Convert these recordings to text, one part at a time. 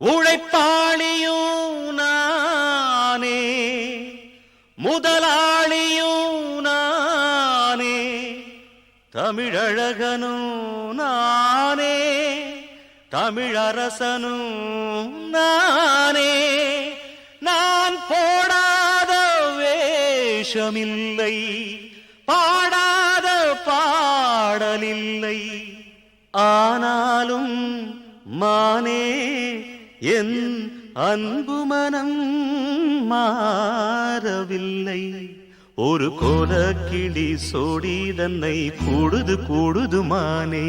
உழைப்பாளியும் நானே முதலாளியும் நானே தமிழழகனும் நானே தமிழரசனும் நானே நான் போடாத வேஷமில்லை பாடாத பாடலில்லை. ஆனாலும் மானே என் அன்பு மனம் மாறவில்லை. ஒரு கோலக்கிளி சோடி தன்னை கூடுது கூடுதுமானே.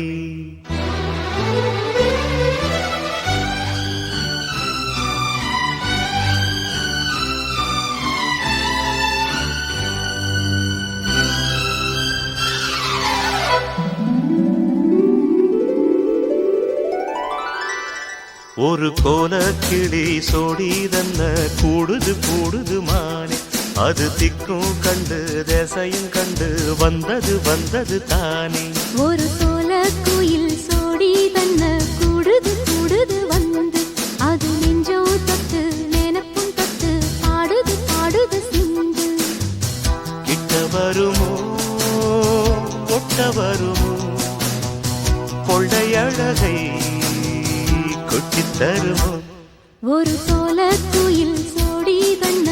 ஒரு கோலக்கிளி சோடி தன்ன கூடுது கூடுது மானே. அது திக்கும் கண்டு தேசையும் கண்டு வந்தது வந்தது தானே. ஒரு சோல குயில் சோடி தன்ன கூடுது கூடுது வந்து. அது நெஞ்சோ தொட்டு நினப்பும் தொட்டு பாடுது பாடுது சிந்து. கிட்ட வருமோ? கொட்ட வருமோ? கொள்ளையழகை கொட்டித் தருவோம். ஒரு சோல குயில் சோடி வண்ண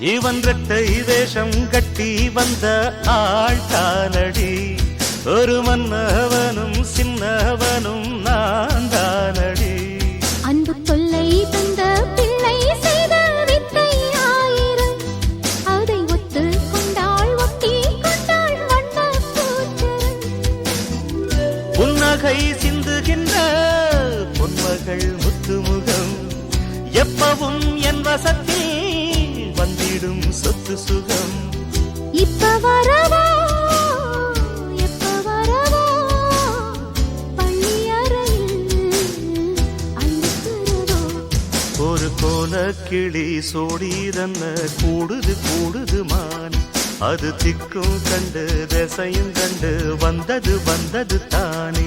இவன் ரெட்டை வேஷம் கட்டி வந்த ஆள் தானடி. ஒரு மன்னவனும் சின்னவனும் நான் தானடி. அன்பு தொல்லை தந்த பிள்ளை செய்த வித்தை ஆயிரம் அதை ஒத்து கொண்டாள் ஒட்டி கொண்டாள் வண்ண புன்னகை சிந்துகின்ற பொன்மகள் முத்துமுகம். எப்பவும் என் வசத்தில் வந்திடும் சொத்து சுகம். இப்ப வரவோ எப்ப வரவோ? பள்ளி ஒரு கோல கிளி சோடி தன்ன கூடுது கூடுது மான். அது திக்கும் கண்டு திசையும் கண்டு வந்தது வந்தது தானே.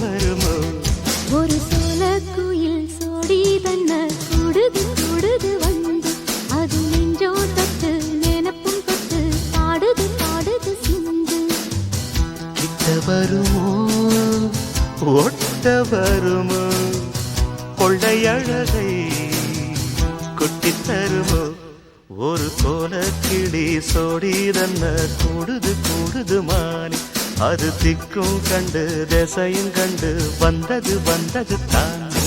வருமோ? ஒரு சோல குயில் சோடி தன்ன கூடுது கூடுது வந்து. அது நெஞ்சோ தொட்டு நினப்பும் தொட்டு பாடுது பாடுது சிந்து. கிட்ட வருமோ ஒட்ட வருமோ கொள்ளையழகை கொட்டித் தருமோ ஒரு கோல கிளி சோடி தன்ன கூடுது கூடுது மானி. அது திக்கும் கண்டு திசையும் கண்டு வந்தது வந்தது தான்.